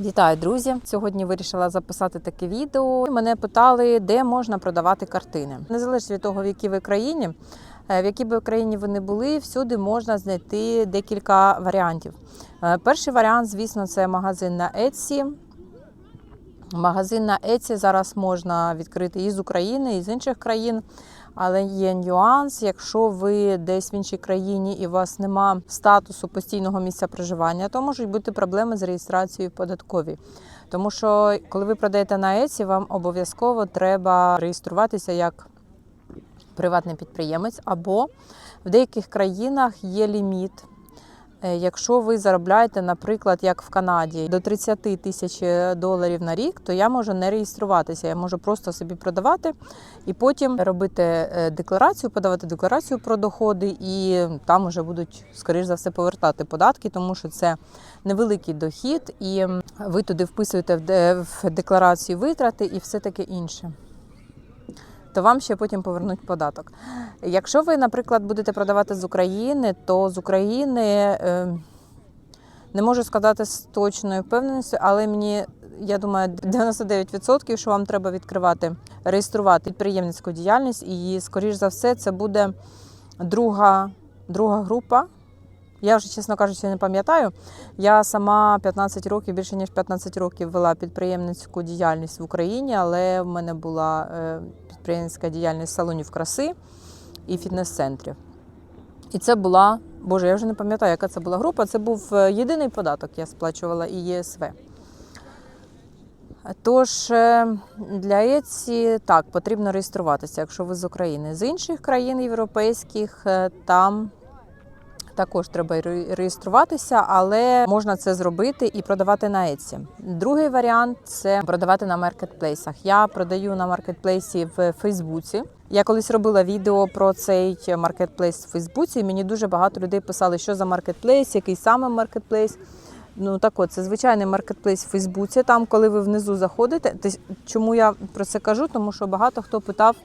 Вітаю, друзі! Сьогодні вирішила записати таке відео. Мене питали, де можна продавати картини. Незалежно від того, в якій ви країні, е, в якій би країні ви не були, всюди можна знайти декілька варіантів. Е, Перший варіант, звісно, це магазин на Etsy. Магазин на Etsy зараз можна відкрити і з України, і з інших країн. Але є нюанс, якщо ви десь в іншій країні і у вас нема статусу постійного місця проживання, то можуть бути проблеми з реєстрацією податковій. Тому що коли ви продаєте на Еці, вам обов'язково треба реєструватися як приватний підприємець, або в деяких країнах є ліміт. Е, Якщо ви заробляєте, наприклад, як в Канаді, до 30 тисяч доларів на рік, то я можу не реєструватися. Я можу просто собі продавати і потім робити е, декларацію, подавати декларацію про доходи, і там вже будуть, скоріш за все, повертати податки, тому що це невеликий дохід, і ви туди вписуєте в декларацію витрати і все таке інше. То вам ще потім повернуть податок. Якщо ви, наприклад, будете продавати з України, то з України е, не можу сказати з точною впевненістю, але мені, я думаю, 99%, що вам треба відкривати, реєструвати підприємницьку діяльність, і, скоріш за все, це буде друга, друга група. Я вже, чесно кажучи, не пам'ятаю. Я сама 15 років, більше ніж 15 років вела підприємницьку діяльність в Україні, але в мене була е, підприємницька діяльність салонів краси і фітнес-центрів. І це була, боже, я вже не пам'ятаю, яка це була група. Це був е, єдиний податок, я сплачувала і ЄСВ. Тож е, для Etsy так потрібно реєструватися, якщо ви з України. З інших країн європейських там також треба ре- реєструватися, але можна це зробити і продавати на Etsy. Другий варіант це продавати на маркетплейсах. Я продаю на маркетплейсі в Фейсбуці. Я колись робила відео про цей маркетплейс в Фейсбуці. і Мені дуже багато людей писали, що за маркетплейс, який саме маркетплейс. Ну так от, це звичайний маркетплейс в Фейсбуці. Там, коли ви внизу заходите, чому я про це кажу? Тому що багато хто питав,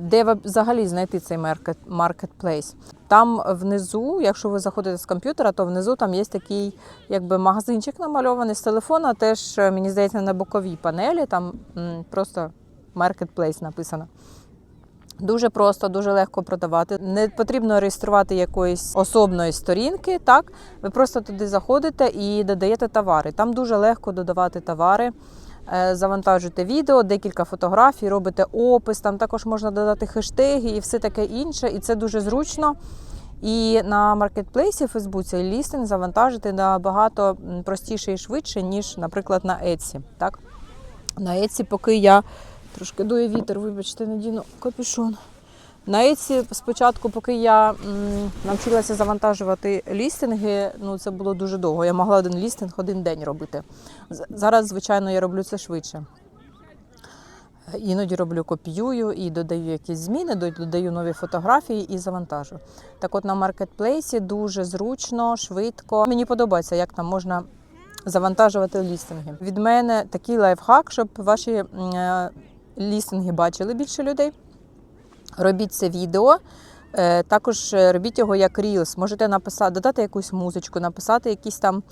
де ви взагалі знайти цей маркетплейс. Там внизу, якщо ви заходите з комп'ютера, то внизу там є такий якби магазинчик намальований з телефона. Теж е, мені здається на боковій панелі. Там просто маркетплейс написано. Дуже просто, дуже легко продавати. Не потрібно реєструвати якоїсь особної сторінки. Так, ви просто туди заходите і додаєте товари. Там дуже легко додавати товари. Е, Завантажуєте відео, декілька фотографій, робите опис. Там також можна додати хештеги і все таке інше. І це дуже зручно. І на маркетплейсі в Фейсбуці лістинг завантажити набагато простіше і швидше, ніж, наприклад, на Etsy. Так? На Etsy, поки я трошки дує вітер, вибачте, надіну капюшон. На Etsy спочатку, поки я навчилася завантажувати лістинги, ну це було дуже довго. Я могла один лістинг один день робити. Зараз, звичайно, я роблю це швидше. Іноді роблю копіюю і додаю якісь зміни, додаю нові фотографії і завантажу. Так от на маркетплейсі дуже зручно, швидко. Мені подобається, як там можна завантажувати лістинги. Від мене такий лайфхак, щоб ваші е, лістинги бачили більше людей. Робіть це відео. Е, Також е, робіть його як Reels. Можете написати, додати якусь музичку, написати якісь там,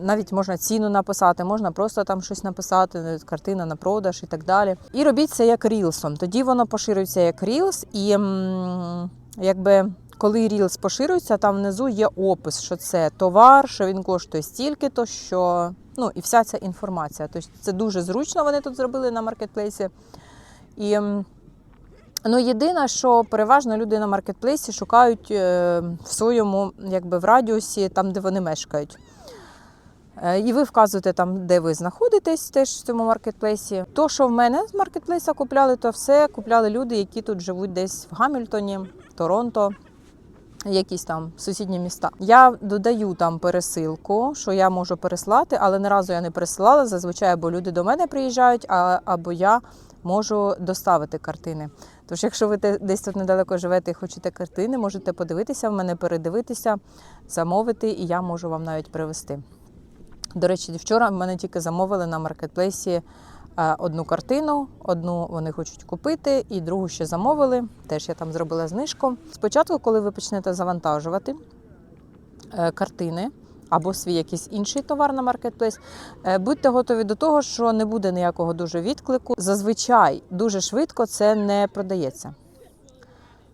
навіть можна ціну написати, можна просто там щось написати, е, картина на продаж і так далі. І робіть це як Reels. Тоді воно поширюється як Reels, і якби. Коли Reels поширюється, там внизу є опис, що це товар, що він коштує стільки-то, що ну і вся ця інформація. Тобто це дуже зручно. Вони тут зробили на маркетплейсі. І Ну, єдине, що переважно люди на маркетплейсі шукають е, в своєму якби, в радіусі, там, де вони мешкають. Е, І ви вказуєте там, де ви знаходитесь теж в цьому маркетплейсі. То, що в мене з маркетплейса купляли, то все купляли люди, які тут живуть десь в Гамільтоні, Торонто, якісь там сусідні міста. Я додаю там пересилку, що я можу переслати, але не разу я не пересилала. Зазвичай або люди до мене приїжджають, або я можу доставити картини. Тож, якщо ви десь тут недалеко живете і хочете картини, можете подивитися в мене, передивитися, замовити, і я можу вам навіть привезти. До речі, вчора в мене тільки замовили на маркетплейсі е, одну картину, одну вони хочуть купити, і другу ще замовили. Теж я там зробила знижку. Спочатку, коли ви почнете завантажувати е, картини, або свій якийсь інший товар на маркетплейс, е, будьте готові до того, що не буде ніякого дуже відклику. Зазвичай дуже швидко це не продається.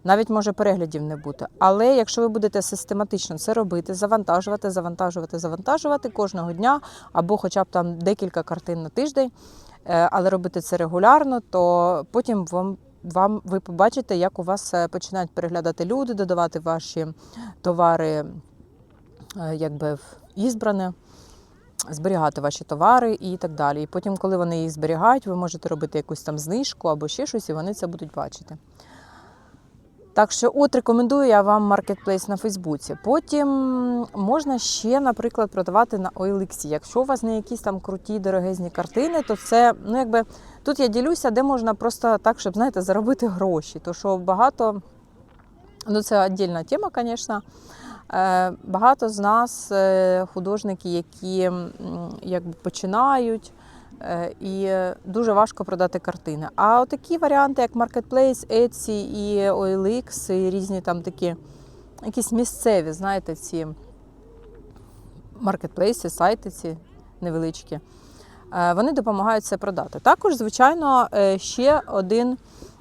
Навіть може переглядів не бути. Але якщо ви будете систематично це робити, завантажувати, завантажувати, завантажувати кожного дня, або хоча б там декілька картин на тиждень, е, але робити це регулярно, то потім вам, вам ви побачите, як у вас е, починають переглядати люди, додавати ваші товари якби в ізбране. Зберігати ваші товари і так далі. І потім, коли вони їх зберігають, ви можете робити якусь там знижку або ще щось, і вони це будуть бачити. Так що, от рекомендую я вам маркетплейс на Фейсбуці. Потім можна ще, наприклад, продавати на OLX. Якщо у вас не якісь там круті дорогезні картини, то це ну якби тут я ділюся, де можна просто так, щоб знаєте, заробити гроші. То що багато, ну це віддільна тема, звісно. Е, Багато з нас е, художники, які якби починають. Е, І дуже важко продати картини. А такі варіанти, як Marketplace, Etsy і OLX, і різні там такі якісь місцеві, знаєте, ці маркетплейси, сайти ці невеличкі, вони допомагають це продати. Також, звичайно, ще один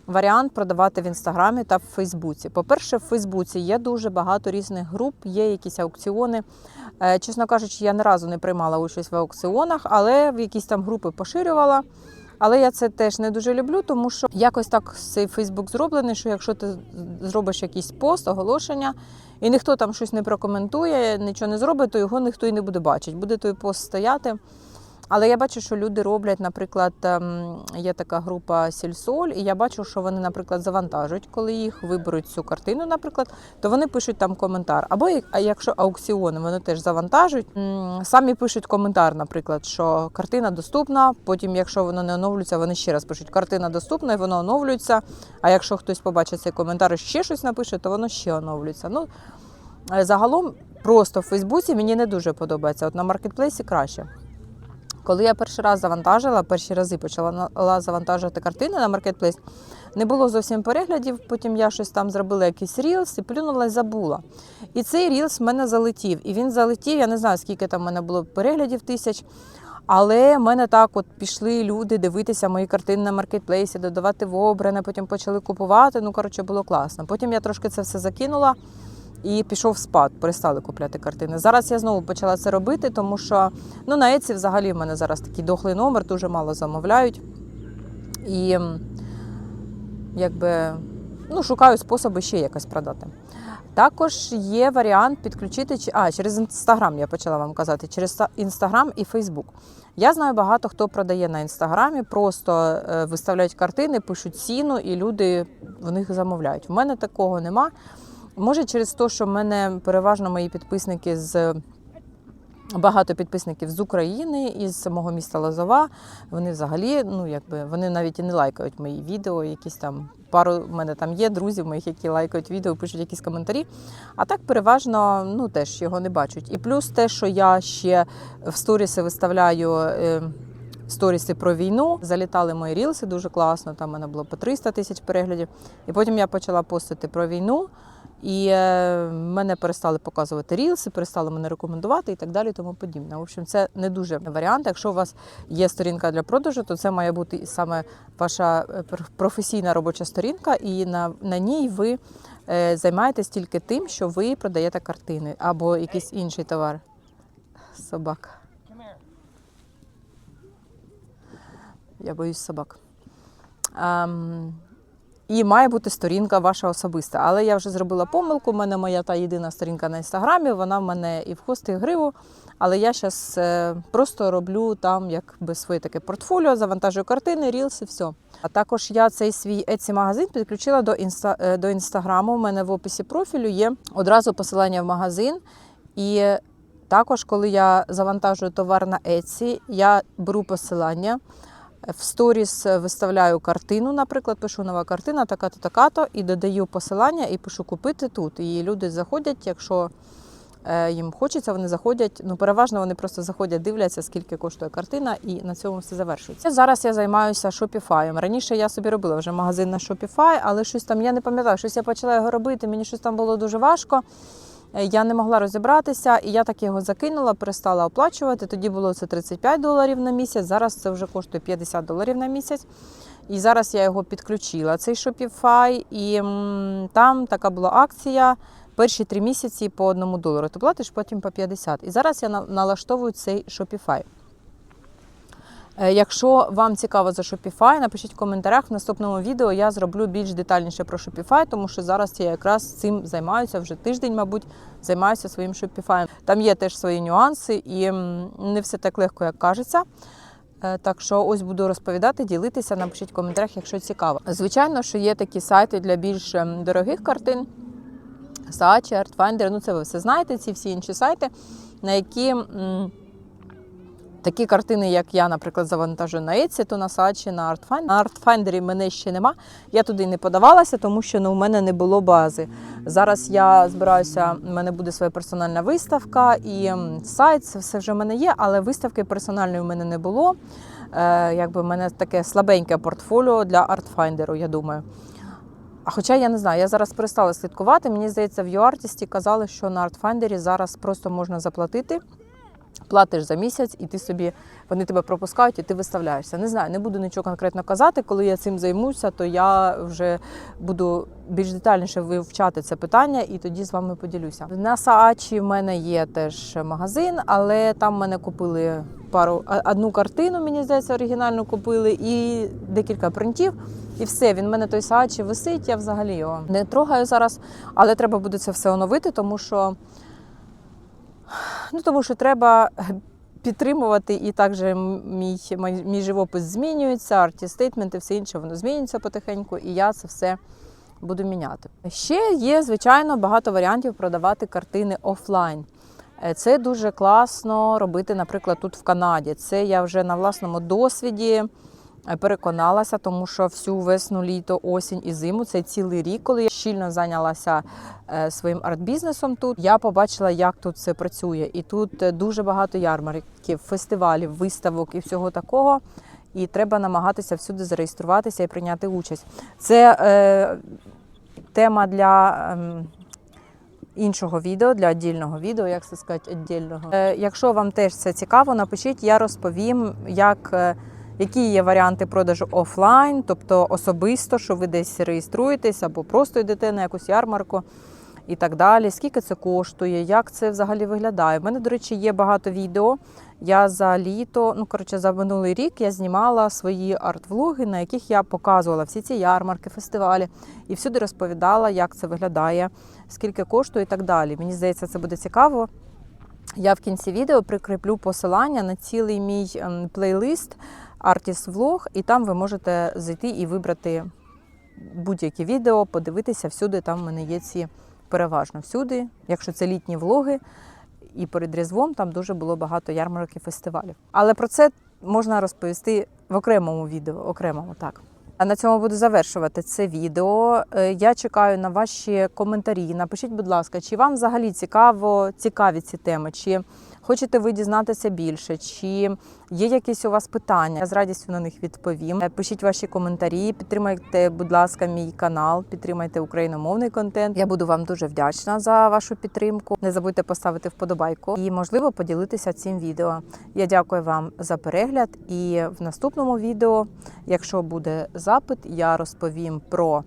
варіант продавати в інстаграмі та в Фейсбуці. По-перше, в Фейсбуці є дуже багато різних груп, є якісь аукціони. Е, Чесно кажучи, я ні разу не приймала участь в аукціонах, але в якісь там групи поширювала. Але я це теж не дуже люблю, тому що якось так цей Фейсбук зроблений, що якщо ти зробиш якийсь пост, оголошення, і ніхто там щось не прокоментує, нічого не зробить, то його ніхто і не буде бачити. Буде той пост стояти. Але я бачу, що люди роблять, наприклад, ем, є така група Сільсоль, і я бачу, що вони, наприклад, завантажують, коли їх виберуть цю картину, наприклад, то вони пишуть там коментар. Або якщо аукціони, вони теж завантажують, самі пишуть коментар, наприклад, що картина доступна. Потім, якщо воно не оновлюється, вони ще раз пишуть картина доступна, і воно оновлюється. А якщо хтось побачить цей коментар і ще щось напише, то воно ще оновлюється. Ну е, загалом просто в Фейсбуці мені не дуже подобається. От на маркетплейсі краще. Коли я перший раз завантажила, перші рази почала завантажувати картини на маркетплейс, не було зовсім переглядів. Потім я щось там зробила якийсь рілс і плюнула і забула. І цей рілс в мене залетів. І він залетів, я не знаю, скільки там в мене було переглядів тисяч. Але в мене так от пішли люди дивитися мої картини на маркетплейсі, додавати в обране, потім почали купувати. Ну, коротше, було класно. Потім я трошки це все закинула і пішов спад, перестали купляти картини. Зараз я знову почала це робити, тому що ну, на Еці взагалі в мене зараз такий дохлий номер, дуже мало замовляють. І якби ну, шукаю способи ще якось продати. Також є варіант підключити а, через інстаграм, я почала вам казати, через інстаграм і Фейсбук. Я знаю багато хто продає на інстаграмі, просто е, виставляють картини, пишуть ціну, і люди в них замовляють. У мене такого нема. Може, через те, що в мене переважно мої підписники з багато підписників з України із самого міста Лозова. Вони взагалі, ну якби вони навіть і не лайкають мої відео, якісь там пару в мене там є друзів моїх, які лайкають відео, пишуть якісь коментарі. А так переважно ну теж його не бачать. І плюс те, що я ще в сторіси виставляю. е, Сторіси про війну залітали мої рілси дуже класно. Там в мене було по 300 тисяч переглядів. І потім я почала постити про війну. І е, мене перестали показувати рілси, перестали мене рекомендувати і так далі, тому подібне. В общем, це не дуже варіант. Якщо у вас є сторінка для продажу, то це має бути саме ваша е, професійна робоча сторінка, і на, на ній ви е, займаєтесь тільки тим, що ви продаєте картини або якийсь інший товар. Собака. Я боюсь собак. Ем, і має бути сторінка ваша особиста. Але я вже зробила помилку. У мене моя та єдина сторінка на інстаграмі. Вона в мене і в хвост, і гриву. Але я зараз просто роблю там якби своє таке портфоліо, завантажую картини, рілси, все. А також я цей свій Etsy магазин підключила до інста е, до інстаграму. У мене в описі профілю є одразу посилання в магазин. І також, коли я завантажую товар на Etsy, я беру посилання. В сторіс виставляю картину, наприклад, пишу нова картина, така-то, така-то, і додаю посилання і пишу купити тут. І люди заходять, якщо е, їм хочеться, вони заходять. Ну, переважно вони просто заходять, дивляться, скільки коштує картина, і на цьому все завершується. Зараз я займаюся Shopify. Раніше я собі робила вже магазин на Shopify, але щось там я не пам'ятаю, щось я почала його робити. Мені щось там було дуже важко. Е, Я не могла розібратися, і я так його закинула, перестала оплачувати. Тоді було це 35 доларів на місяць. Зараз це вже коштує 50 доларів на місяць. І зараз я його підключила, цей Shopify, і там така була акція. Перші три місяці по одному долару. Ти платиш потім по 50. І зараз я налаштовую цей Shopify. Е, Якщо вам цікаво за Shopify, напишіть в коментарях. В наступному відео я зроблю більш детальніше про Shopify, тому що зараз я якраз цим займаюся вже тиждень, мабуть, займаюся своїм Shopify. Там є теж свої нюанси, і не все так легко, як кажеться. Е, Так що ось буду розповідати, ділитися. Напишіть в коментарях, якщо цікаво. Звичайно, що є такі сайти для більш ем, дорогих картин. Saatchi, Artfinder, ну це ви все знаєте, ці всі інші сайти, на які такі картини, як я, наприклад, завантажу на Etsy, то на Saatchi, на Artfinder. На Artfinder мене ще нема. Я туди не подавалася, тому що ну, у мене не було бази. Зараз я збираюся, у мене буде своя персональна виставка і сайт, це все вже в мене є, але виставки персональної в мене не було. Е, якби в мене таке слабеньке портфоліо для Artfinder, я думаю. А хоча я не знаю, я зараз перестала слідкувати. Мені здається, в UArtist казали, що на Artfinder зараз просто можна заплатити. Платиш за місяць, і ти собі вони тебе пропускають, і ти виставляєшся. Не знаю, не буду нічого конкретно казати. Коли я цим займуся, то я вже буду більш детальніше вивчати це питання і тоді з вами поділюся. На Саачі в мене є теж магазин, але там мене купили пару одну картину, мені здається, оригінальну купили, і декілька принтів. І все, він в мене той Саачі висить. Я взагалі його не трогаю зараз, але треба буде це все оновити, тому що. Ну, тому що треба підтримувати, і також мій, мій, живопис змінюється, арті стейтменти, все інше, воно змінюється потихеньку, і я це все буду міняти. Ще є, звичайно, багато варіантів продавати картини офлайн. Е, Це дуже класно робити, наприклад, тут в Канаді. Це я вже на власному досвіді переконалася, тому що всю весну, літо, осінь і зиму це цілий рік, коли я щільно зайнялася е, своїм арт-бізнесом тут. Я побачила, як тут це працює. І тут е, дуже багато ярмарків, фестивалів, виставок і всього такого. І треба намагатися всюди зареєструватися і прийняти участь. Це е, тема для. ем, Іншого відео для віддільного відео, як це сказати, віддільного. Е, якщо вам теж це цікаво, напишіть, я розповім, як, е, які є варіанти продажу офлайн, тобто особисто, що ви десь реєструєтесь або просто йдете на якусь ярмарку і так далі. Скільки це коштує, як це взагалі виглядає. У мене, до речі, є багато відео. Я за літо, ну коротше, за минулий рік я знімала свої арт-влоги, на яких я показувала всі ці ярмарки, фестивалі, і всюди розповідала, як це виглядає, скільки коштує і так далі. Мені здається, це буде цікаво. Я в кінці відео прикріплю посилання на цілий мій ем, плейлист Artist Vlog, і там ви можете зайти і вибрати будь-які відео, подивитися всюди. Там в мене є ці переважно всюди. Якщо це літні влоги, і перед Різдвом там дуже було багато ярмарок і фестивалів. Але про це можна розповісти в окремому відео, окремому так. А на цьому буду завершувати це відео. Е, Я чекаю на ваші коментарі. Напишіть, будь ласка, чи вам взагалі цікаво, цікаві ці теми, чи хочете ви дізнатися більше, чи є якісь у вас питання. Я з радістю на них відповім. Е, Пишіть ваші коментарі, підтримайте, будь ласка, мій канал, підтримайте україномовний контент. Я буду вам дуже вдячна за вашу підтримку. Не забудьте поставити вподобайку і, можливо, поділитися цим відео. Я дякую вам за перегляд. І в наступному відео, якщо буде запит, я розповім про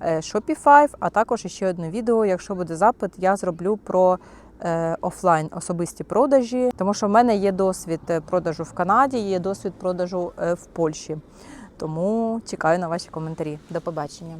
е, Shopify, а також ще одне відео. Якщо буде запит, я зроблю про офлайн особисті продажі, тому що в мене є досвід е, продажу в Канаді, є досвід продажу е, в Польщі. Тому чекаю на ваші коментарі. До побачення.